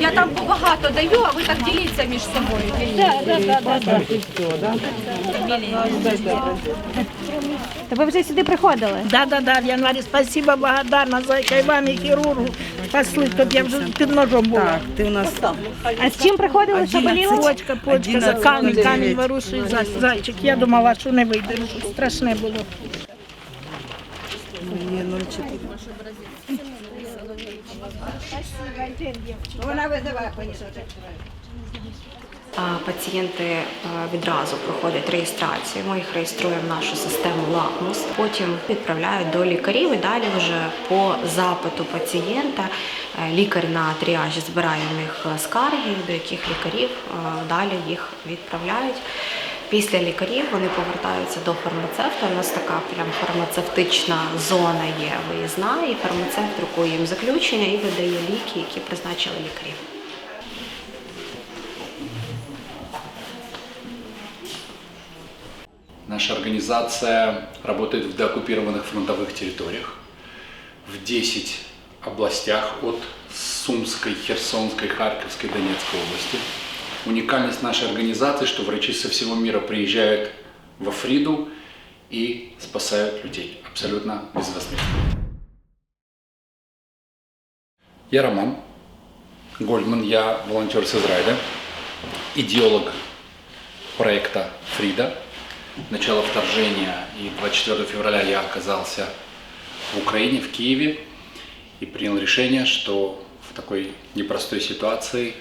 Я там багато даю, а ви так діліться між собою. То ви вже сюди приходили? Да, да, да, в январі. Спасибо, благодарна і вам, і хірургу. Спасли, тут я вже під ножом була. Так, ти у нас А з чим приходили? Що боліло? Почка, почка, за камінь, камінь вирушує зай- зайчик. Я думала, що не вийде, страшне було. є 0,4. А Пацієнти е, відразу проходять реєстрацію. Ми їх реєструємо в нашу систему ЛАКМУС. Потім відправляють до лікарів і далі вже по запиту пацієнта е, лікар на тріажі збирає в них е, скарги, до яких лікарів далі їх відправляють. Після лікарів вони повертаються до фармацевта. У нас така прям фармацевтична зона є виїзна, і фармацевт друкує їм заключення і видає ліки, які призначили лікарі. Наша организация работает в деоккупированных фронтовых территориях, в 10 областях от Сумской, Херсонской, Харьковской, Донецкой области. Уникальность нашей организации, что врачи со всего мира приезжают в Африду и спасают людей абсолютно безвозмездно. Я Роман Гольдман, я волонтер с Израиля, идеолог проекта «Фрида», начала вторжения, и 24 февраля я оказался в Украине, в Киеве, и принял решение, что в такой непростой ситуации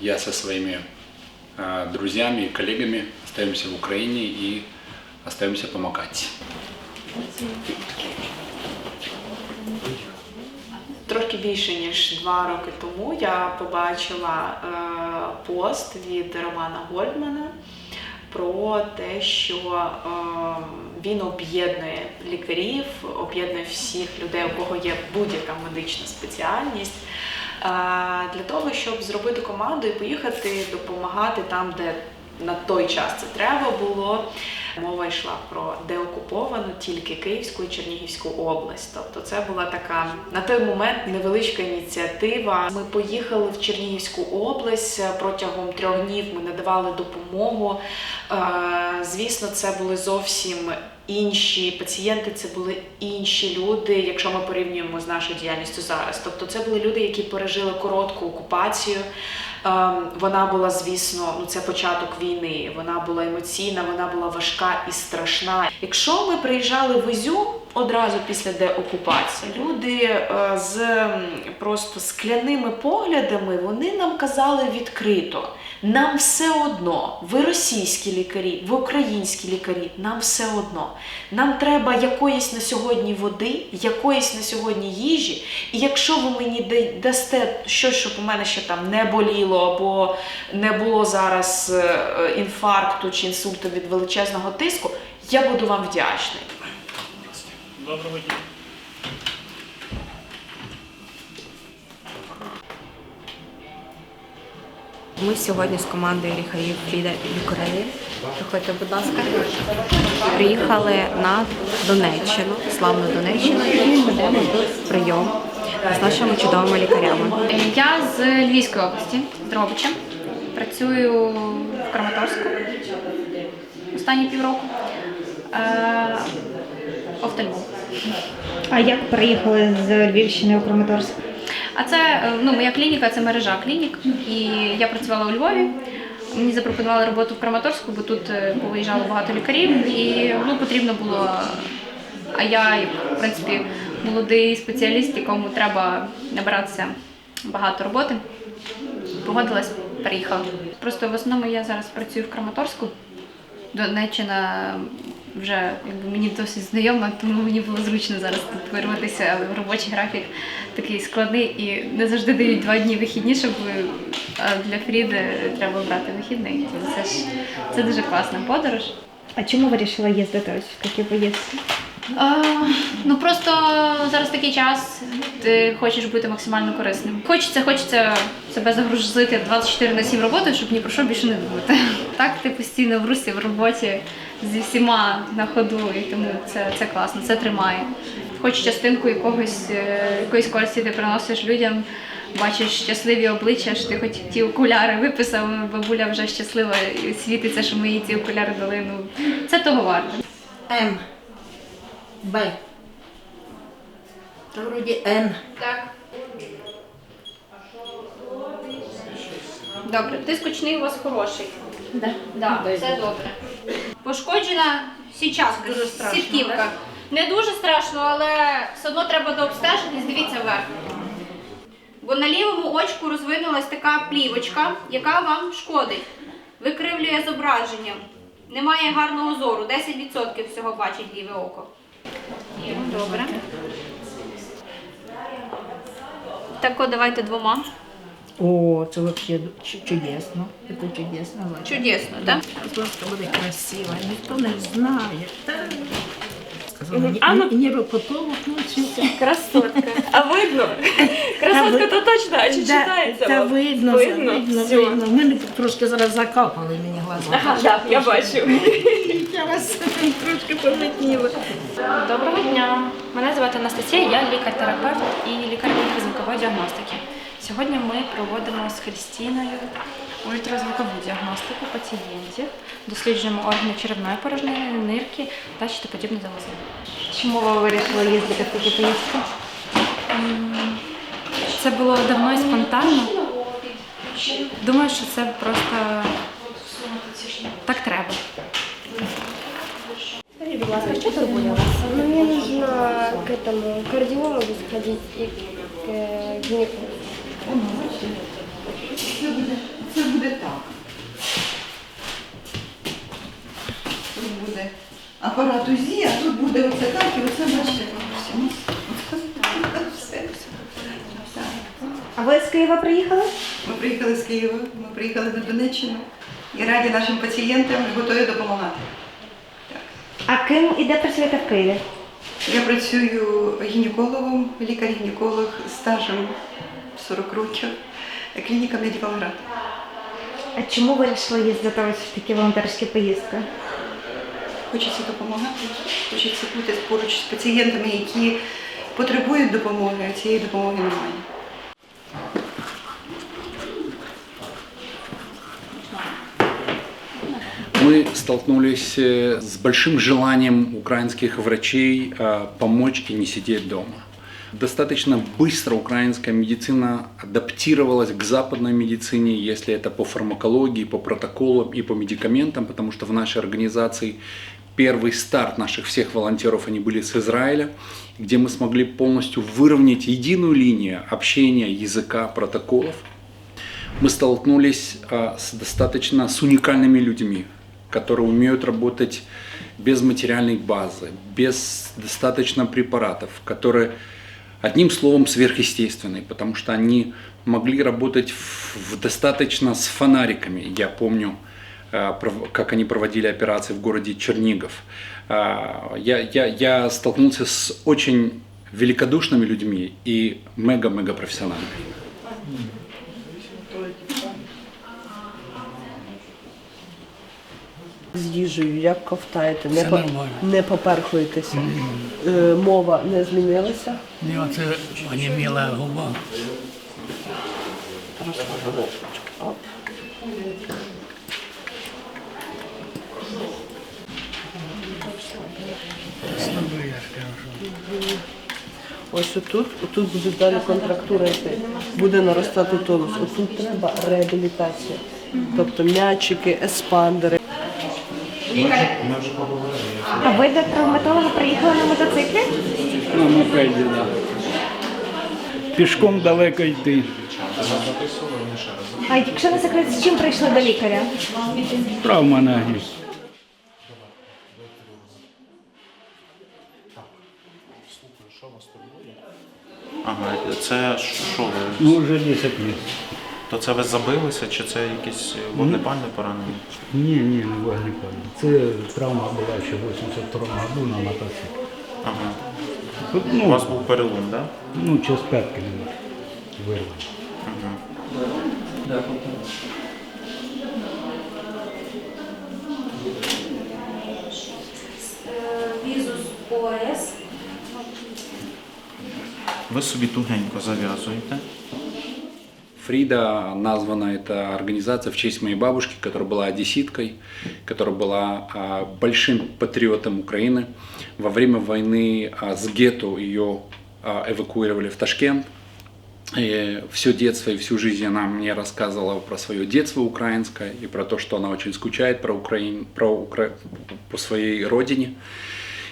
я со своими друзьями и коллегами остаемся в Украине и остаемся помогать. Трошки більше ніж два роки тому я побачила е, пост від Романа Гольдмана про те, що е, він об'єднує лікарів, об'єднує всіх людей, у кого є будь-яка медична спеціальність. е, Для того, щоб зробити команду і поїхати допомагати там, де на той час це треба було. Мова йшла про деокуповану тільки Київську і Чернігівську область. Тобто це була така на той момент невеличка ініціатива. Ми поїхали в Чернігівську область протягом трьох днів. Ми надавали допомогу. Е, Звісно, це були зовсім інші пацієнти, це були інші люди, якщо ми порівнюємо з нашою діяльністю зараз. Тобто, це були люди, які пережили коротку окупацію. Ем, Вона була, звісно, ну це початок війни. Вона була емоційна, вона була важка і страшна. Якщо ми приїжджали в Ізюм одразу після деокупації, люди е, з просто скляними поглядами вони нам казали відкрито. Нам все одно, ви російські лікарі, ви українські лікарі, нам все одно. Нам треба якоїсь на сьогодні води, якоїсь на сьогодні їжі. І якщо ви мені да- дасте щось, щоб у мене ще там не боліло, або не було зараз е, інфаркту чи інсульту від величезного тиску, я буду вам вдячний. Ми сьогодні з командою лікарів Фріда Ukraine, приходьте, будь ласка, приїхали на Донеччину, славну Донеччину, і ведемо прийом з нашими чудовими лікарями. Я з Львівської області, з Дрогобича. Працюю в Краматорську останні півроку. Е, офтальмолог. А як приїхали з Львівщини у Краматорськ? А це е, ну, моя клініка, це мережа клінік. І я працювала у Львові. Мені запропонували роботу в Краматорську, бо тут е, повиїжджало багато лікарів, і ну, потрібно було. А я, в принципі, молодий спеціаліст, якому треба набиратися багато роботи. Погодилась, переїхала. Просто в основному я зараз працюю в Краматорську. Донеччина вже якби мені досить знайома, тому мені було зручно зараз тут вирватися, але робочий графік такий складний і не завжди дають два дні вихідні, щоб а для Фріди треба брати вихідний. Це ж це дуже класна подорож. А чому ви вирішили їздити ось в такі поїздки? А, ну просто зараз такий час, ти хочеш бути максимально корисним. Хочеться, хочеться себе загрузити 24 на 7 роботою, щоб ні про що більше не думати. Так, ти постійно в русі, в роботі зі всіма на ходу, і тому це, це класно, це тримає. Хоч частинку якогось, е, якоїсь користі ти приносиш людям, бачиш щасливі обличчя, що ти хоч ті окуляри виписав, бабуля вже щаслива і світиться, що ми їй ці окуляри дали. Ну, це того варто. М. Б. Вроді Н. Так. Добре, тиск очний у вас хороший. Да. Да, це добре. Пошкоджена січаска, сітківка. Не дуже страшно, але все одно треба дообстежитись, дивіться вверх. Бо на лівому очку розвинулась така плівочка, яка вам шкодить. Викривлює зображення. Немає гарного зору. 10% всього бачить ліве око. Добре. Так, от давайте двома. О, це взагалі чудесно. Це чудесно. Чудесно, так? Просто буде красиво, ніхто не знає. Та... Сказала, а ну... нейропатолог навчився. Красотка. А видно? Красотка то точно, а чи Да, читається Та вам? видно, Видно? видно, Всё. видно. Мене трошки зараз закапали мені глаза. Ага, так, я бачу. Я вас трошки помітніла. Доброго дня. Мене звати Анастасія, я лікар-терапевт і лікар ультразвукової діагностики. Сьогодні ми проводимо з Христіною ультразвукову діагностику пацієнтів, досліджуємо органи черевної порожнини, нирки та щитоподібні залози. Чому ви вирішили їздити в такі поїздки? Це було давно і спонтанно. Думаю, що це просто так треба. Ну, мне нужно к этому кардиологу сходить и к э, гинекологу. Це буде так. Тут буде апарат УЗІ, а тут буде оце так і оце бачите. Все. Все. А ви з Києва приїхали? Ми приїхали з Києва, ми приїхали на Донеччину і раді нашим пацієнтам готові допомагати. А ким і де працюєте в Києві? Я працюю гінекологом, лікар-гінеколог стажем 40 років, клініка Медикалград. А чому ви вирішили їздити ось в такі волонтерські поїздки? Хочеться допомагати, хочеться бути поруч з пацієнтами, які потребують допомоги, а цієї допомоги немає. Мы столкнулись э, с большим желанием украинских врачей э, помочь и не сидеть дома. Достаточно быстро украинская медицина адаптировалась к западной медицине, если это по фармакологии, по протоколам и по медикаментам, потому что в нашей организации первый старт наших всех волонтеров, они были с Израиля, где мы смогли полностью выровнять единую линию общения, языка, протоколов. Мы столкнулись а, с достаточно с уникальными людьми, которые умеют работать без материальной базы, без достаточно препаратов, которые одним словом сверхъестественные, потому что они могли работать в, в достаточно с фонариками. Я помню, э, как они проводили операции в городе Чернигов. А, Я, я, я столкнулся с очень великодушными людьми и мега-мега профессиональными. З їжею, як ковтаєте, не, по, не поперхуєтеся. Е, мова не змінилася. Ні, оце оніміла губа. Оп. Слабий, я ж кажу. Ось отут, отут буде далі контрактура йти, буде наростати тонус. Отут треба реабілітація. Тобто м'ячики, еспандери. А ви до травматолога приїхали на мотоциклі? На мопеді, да. Пішком далеко йти. А якщо не секрет, з чим прийшли до лікаря? Травма ноги. Ага, це що ви? Ну, вже 10 місяців. То це ви забилися, чи це якесь вогнепальне поранення? Ні, ні, не вогнепальне. Це травма була ще в 82 году на мотоциклі. Ага. Тут, У ну, вас був перелом, так? ну, через п'ятки вирвали. Візус ОС. Ви собі тугенько зав'язуєте. Фрида названа эта организация в честь моей бабушки, которая была одесситкой, которая была а, большим патриотом Украины. Во время войны а, с гетто ее а, эвакуировали в Ташкент. И все детство и всю жизнь она мне рассказывала про свое детство украинское и про то, что она очень скучает про Украин, про Укра... по своей родине.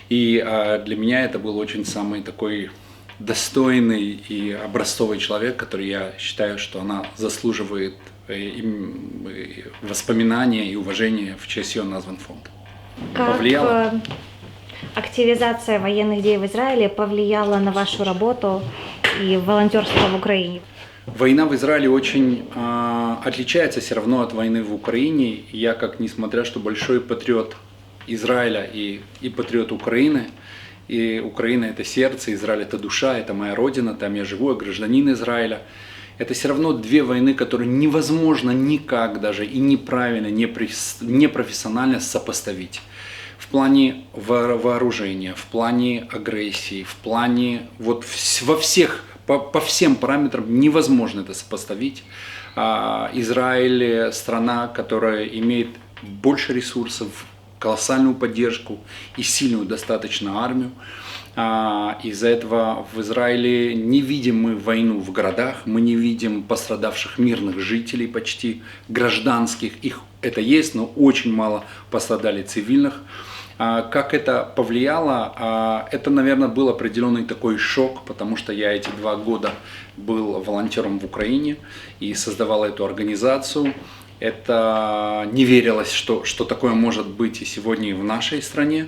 И для меня это был очень самый такой достойный и образцовый человек, который я считаю, что она заслуживает э, э, воспоминания и уважения в честь ее назван фонд. Как Повлияло? э, активизация военных действий в Израиле повлияла на вашу работу и волонтерство в Украине? Война в Израиле очень а, отличается все равно от войны в Украине. Я, как несмотря что большой патриот Израиля и, и патриот Украины, и Украина это сердце, Израиль это душа, это моя родина, там я живу, я гражданин Израиля. Это все равно две войны, которые невозможно никак даже и неправильно, непрофессионально сопоставить. В плане во- вооружения, в плане агрессии, в плане вот во всех, по, по всем параметрам невозможно это сопоставить. А, Израиль страна, которая имеет больше ресурсов, колоссальную поддержку и сильную достаточно армию. А, Из-за этого в Израиле не видим мы войну в городах, мы не видим пострадавших мирных жителей почти, гражданских. Их это есть, но очень мало пострадали цивильных. А, Как это повлияло? А, Это, наверное, был определенный такой шок, потому что я эти два года был волонтером в Украине и создавал эту организацию. Это не верилось, что, что такое может быть и сегодня и в нашей стране,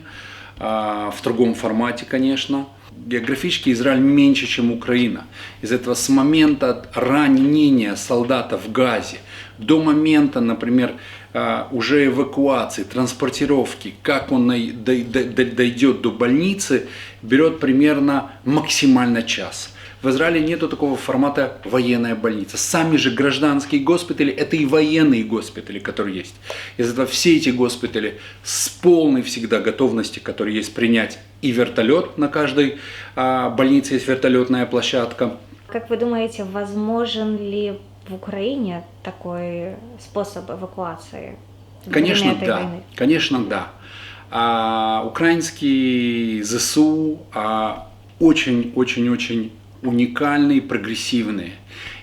а, в другом формате, конечно. Географически Израиль меньше, чем Украина. Из этого с момента ранения солдата в Газе до момента, например, а, уже эвакуации, транспортировки, как он дойдет до больницы, берет примерно максимально час. В Израиле нету такого формата военная больница. Сами же гражданские госпитали – это и военные госпитали, которые есть. Из этого все эти госпитали с полной всегда готовностью, которые есть принять и вертолет на каждой а, больнице есть вертолетная площадка. Как вы думаете, возможен ли в Украине такой способ эвакуации? Конечно, да. войны? Конечно, да. А, украинские ЗСУ а, очень-очень-очень уникальные, прогрессивные.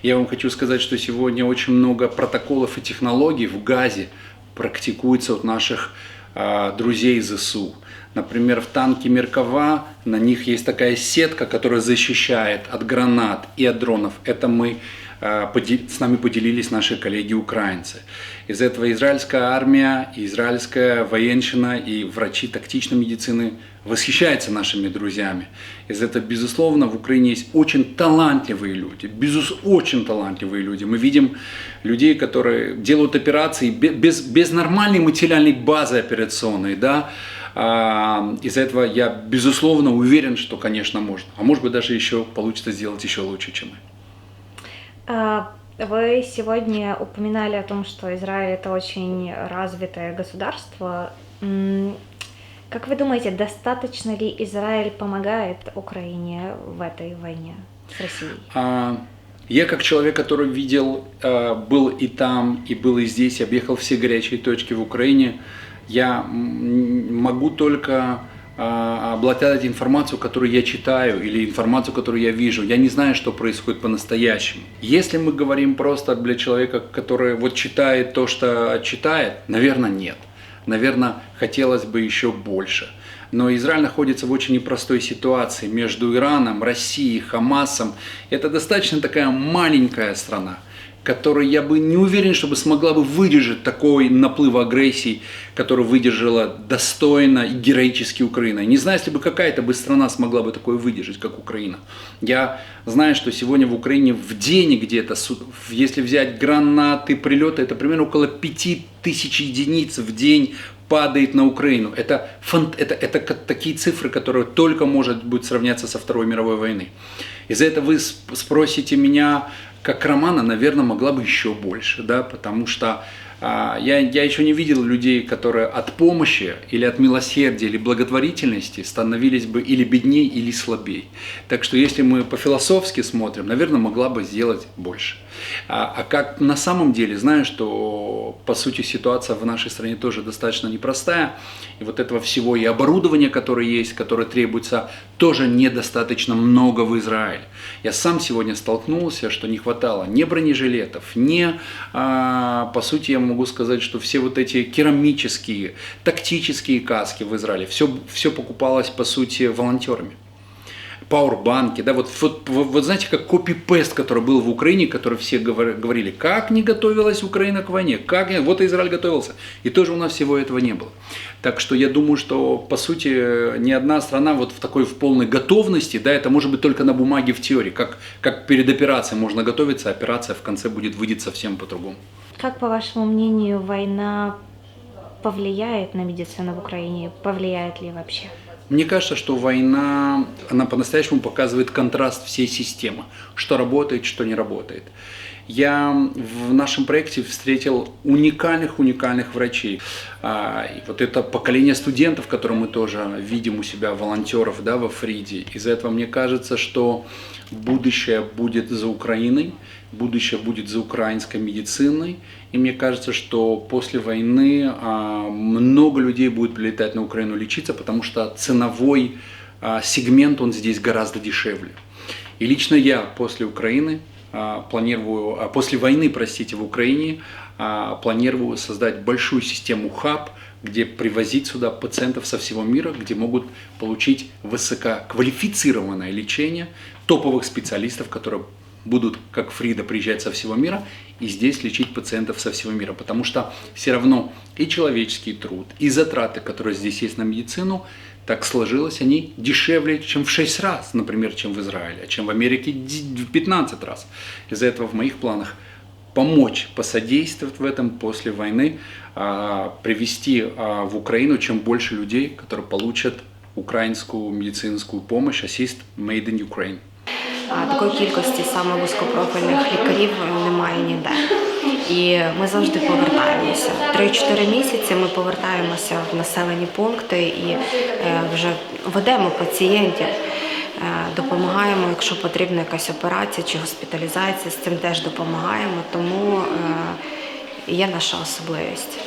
Я вам хочу сказать, что сегодня очень много протоколов и технологий в Газе практикуется от наших а, друзей ЗСУ. Например, в танке Меркава на них есть такая сетка, которая защищает от гранат и от дронов. Это мы с нами поделились наши коллеги-украинцы. Из этого израильская армия, израильская военщина и врачи тактичной медицины восхищаются нашими друзьями. Из этого, безусловно, в Украине есть очень талантливые люди, безус, очень талантливые люди. Мы видим людей, которые делают операции бе- без, без нормальной материальной базы операционной, да, а, Из-за этого я, безусловно, уверен, что, конечно, можно. А может быть, даже еще получится сделать еще лучше, чем мы. А, Вы сегодня упоминали о том, что Израиль это очень развитое государство. Как вы думаете, достаточно ли Израиль помогает Украине в этой войне с Россией? А, Я как человек, который видел, а, был и там, и был и здесь, объехал все горячие точки в Украине, я могу только обладать информацию, которую я читаю, или информацию, которую я вижу. Я не знаю, что происходит по-настоящему. Если мы говорим просто для человека, который вот читает то, что читает, наверное, нет. Наверное, хотелось бы еще больше. Но Израиль находится в очень непростой ситуации между Ираном, Россией, Хамасом. Это достаточно такая маленькая страна, которая я бы не уверен, чтобы смогла бы выдержать такой наплыв агрессии, который выдержала достойно и героически Украина. Не знаю, если бы какая-то бы страна смогла бы такое выдержать, как Украина. Я знаю, что сегодня в Украине в день где-то, если взять гранаты, прилеты, это примерно около 5000 единиц в день падает на Украину. Это, это, это такие цифры, которые только может быть сравняться со Второй мировой войны. Из-за этого вы сп- спросите меня, как Романа, наверное, могла бы еще больше, да, потому что А, Я, я еще не видел людей, которые от помощи или от милосердия или благотворительности становились бы или беднее, или слабее. Так что если мы по-философски смотрим, наверное, могла бы сделать больше. А, а как на самом деле, знаю, что по сути ситуация в нашей стране тоже достаточно непростая, и вот этого всего и оборудования, которое есть, которое требуется, тоже недостаточно много в Израиле. Я сам сегодня столкнулся, что не хватало ни бронежилетов, ни, а, по сути, я могу сказать, что все вот эти керамические, тактические каски в Израиле, все, все покупалось, по сути, волонтерами пауэрбанки, да, вот, вот, вот, вот знаете, как копипест, который был в Украине, который все говор- говорили, как не готовилась Украина к войне, как не- вот Израиль готовился, и тоже у нас всего этого не было. Так что я думаю, что по сути ни одна страна вот в такой в полной готовности, да, это может быть только на бумаге в теории, как, как перед операцией можно готовиться, а операция в конце будет выйдет совсем по-другому. Как, по вашему мнению, война повлияет на медицину в Украине? Повлияет ли вообще? Мне кажется, что война, она по-настоящему показывает контраст всей системы, что работает, что не работает. Я в нашем проекте встретил уникальных-уникальных врачей. А, И вот это поколение студентов, которые мы тоже видим у себя, волонтеров да, во Фриде. Из-за этого мне кажется, что будущее будет за Украиной, будущее будет за украинской медициной. И мне кажется, что после войны а, много людей будет прилетать на Украину лечиться, потому что ценовой а, сегмент, он здесь гораздо дешевле. И лично я после Украины планирую, а, после войны, простите, в Украине а, планирую создать большую систему хаб, где привозить сюда пациентов со всего мира, где могут получить высококвалифицированное лечение топовых специалистов, которые будут, как Фрида, приезжать со всего мира и здесь лечить пациентов со всего мира. Потому что все равно и человеческий труд, и затраты, которые здесь есть на медицину, так сложилось, они дешевле, чем в 6 раз, например, чем в Израиле, а чем в Америке ди- в 15 раз. Из-за этого в моих планах помочь, посодействовать в этом после войны, а, привести а, в Украину чем больше людей, которые получат украинскую медицинскую помощь, ассист Made in Ukraine. А такої кількості саме вузькопрофільних лікарів немає ніде. І ми завжди повертаємося. 3-4 місяці ми повертаємося в населені пункти і е, вже ведемо пацієнтів, е, допомагаємо, якщо потрібна якась операція чи госпіталізація, з цим теж допомагаємо. Тому е, є наша особливість.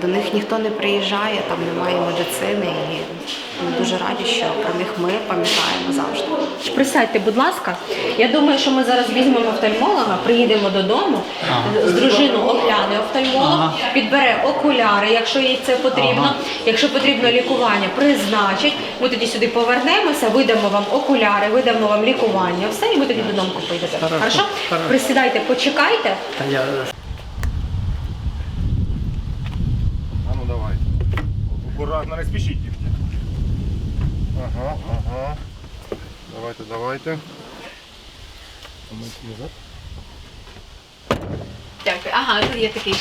До них ніхто не приїжджає, там немає медицини, і ми дуже раді, що про них ми пам'ятаємо завжди. Присядьте, будь ласка. Я думаю, що ми зараз візьмемо офтальмолога, приїдемо додому, з дружину огляне офтальмолог, підбере окуляри, якщо їй це потрібно. Якщо потрібно лікування, призначить. Ми тоді сюди повернемося, видамо вам окуляри, видамо вам лікування. Все, і ви тоді додому поїдете. Хорошо, Хорошо? хорошо. Присідайте, почекайте. Та я А ну давай. Аккуратно, не спешите. Ага, ага. Давайте, давайте. Дякую. Ага, тут є такий.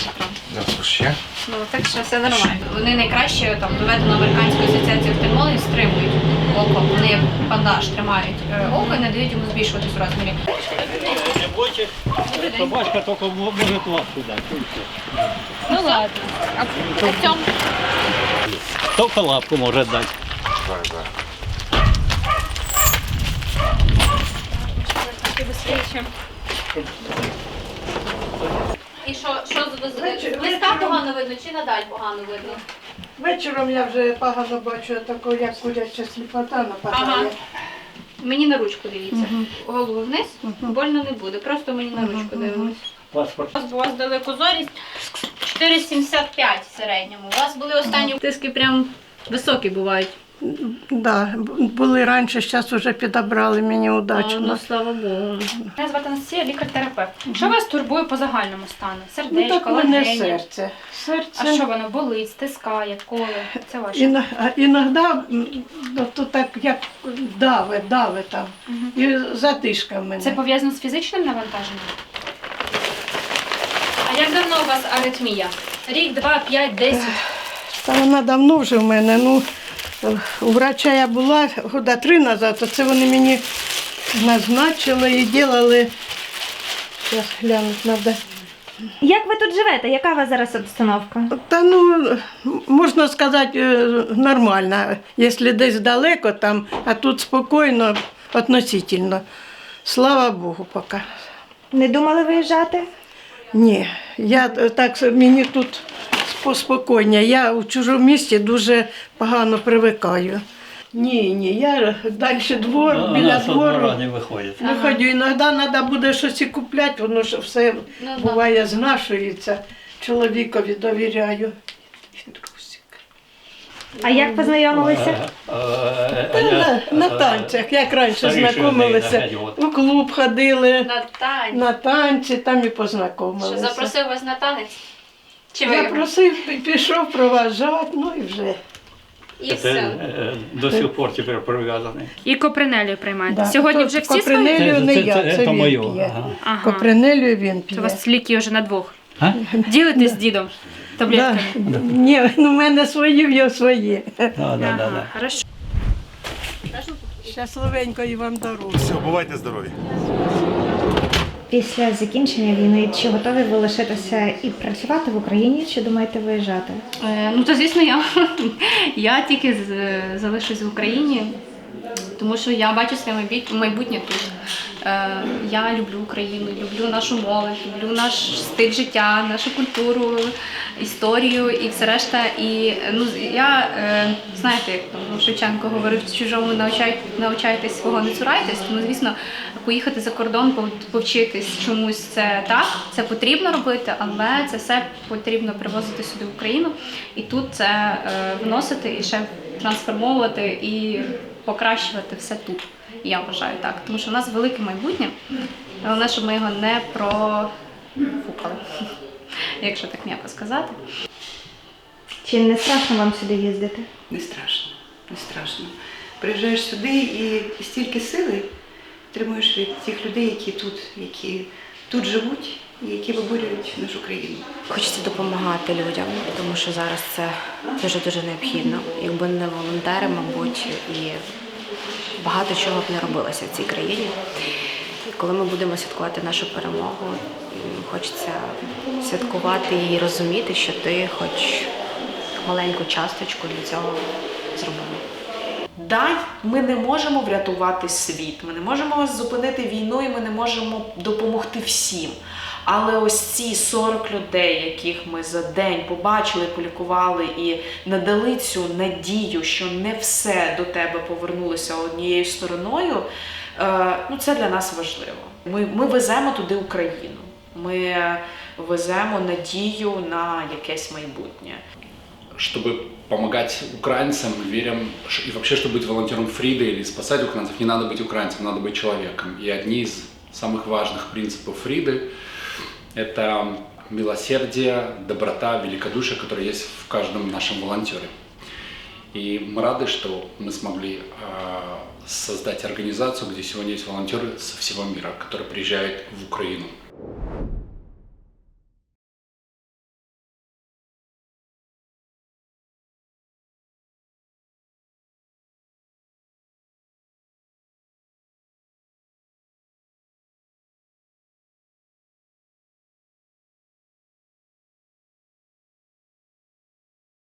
Да, ще. Ну так що все нормально. Вони найкраще там доведено Американською асоціацією офтальмологів стримують око. Вони як бандаж тримають е, око і не дають йому збільшуватись у розмірі. Собачка только мо- может лапку дать. Ну ладно. А в цьому Только лапку может дать. трохи швидше. І що, що з- з- близька погано видно чи надаль погано видно? Вечором я вже погано бачу, таку як куряча сліпота нападає. Ага. Мені на ручку дивіться. Голову вниз, больно не буде. Просто мені на ручку дивимось. Паспорт. У вас, у вас далекозорість 4,75 в середньому. У вас були останні тиски прям високі бувають. Да, були раніше, зараз вже підобрали мені удачно. Ну, слава Богу. Мене звати Анастасія, лікар-терапевт. Що вас турбує по загальному стану? Сердечко, Ну, так мене легені? серце. Серце. А що воно болить, стискає, коле? Це ваше. Іно- Іноді ну, то так як дави, дави там. І затишка в мене. Це пов'язано з фізичним навантаженням? А як давно у вас аритмія? Рік, два, п'ять, десять? Та вона давно вже в мене. Ну, у врача я була года три назад, то це вони мені назначили і робили. Зараз глянути треба. Як ви тут живете? Яка у вас зараз обстановка? Та ну, можна сказати, е, нормально. Якщо десь далеко, там, а тут спокійно, относительно. Слава Богу, поки. Не думали виїжджати? Ні, я е, так мені тут спо- Я у чужому місті дуже погано привикаю. Ні, ні, я далі двор, Ну, біля вона двору. не виходить. Виходжу, іноді треба буде щось і купляти, воно ж все буває знашується. Чоловікові довіряю. А як познайомилися? Та на, на танцях, як раніше знайомилися. У клуб ходили, На танці. на танці, там і Що познайомилися. запросив вас на танець? Чи ви? Запросив, пі- пішов проважати, ну і вже. І Це все. е, до сих пор тепер прив'язаний. І копринелію приймаєте. Да. Сьогодні То вже всі Копринелію свої? не Це- я, це- це, це він моє, п'є. ага. Ага. Копринелію він Це п'є. у вас ліки вже на двох. А? Ділитесь з дідом таблетками. Да. Ні, ну в мене свої, в його свої. Да, да, да, да. Хорошо. Щасливенько і вам дорогу. Все, бувайте здорові. Після закінчення війни чи готові ви лишитися і працювати в Україні, чи думаєте виїжджати? Е, Ну, то звісно, я, я тільки залишусь в Україні, тому що я бачу своє майбутнє тут. Е, Я люблю Україну, люблю нашу молодь, люблю наш стиль життя, нашу культуру, історію і все решта. І ну, я е, знаєте, як там Шевченко говорив, чужому навчай, навчайтесь свого не цурайтесь. Тому, звісно, поїхати за кордон, пов- повчитись чомусь це так, це потрібно робити, але це все потрібно привозити сюди в Україну і тут це е, вносити і ще трансформовувати і покращувати все тут. Я вважаю так, тому що в нас велике майбутнє. Головне, щоб ми його не профукали, якщо так м'яко сказати. Чи не страшно вам сюди їздити? Не страшно, не страшно. Приїжджаєш сюди і стільки сили отримуєш від тих людей, які тут, які тут живуть і які виборюють нашу країну. Хочеться допомагати людям, тому що зараз це дуже дуже необхідно. Якби не волонтери, мабуть, і багато чого б не робилося в цій країні. І коли ми будемо святкувати нашу перемогу, хочеться святкувати і розуміти, що ти хоч маленьку часточку для цього зробив. Да, ми не можемо врятувати світ, ми не можемо зупинити війну і ми не можемо допомогти всім. Але ось ці 40 людей, яких ми за день побачили, полікували і надали цю надію, що не все до тебе повернулося однією стороною, е, ну це для нас важливо. Ми, ми веземо туди Україну. Ми веземо надію на якесь майбутнє. Чтобы помогать украинцам, верим, ш- и вообще, чтобы быть волонтером Фриды или спасать украинцев, не надо быть украинцем, надо быть человеком. И одни из самых важных принципов Фриды – это милосердие, доброта, великодушие, которое есть в каждом нашем волонтере. И мы рады, что мы смогли э, создать организацию, где сегодня есть волонтеры со всего мира, которые приезжают в Украину.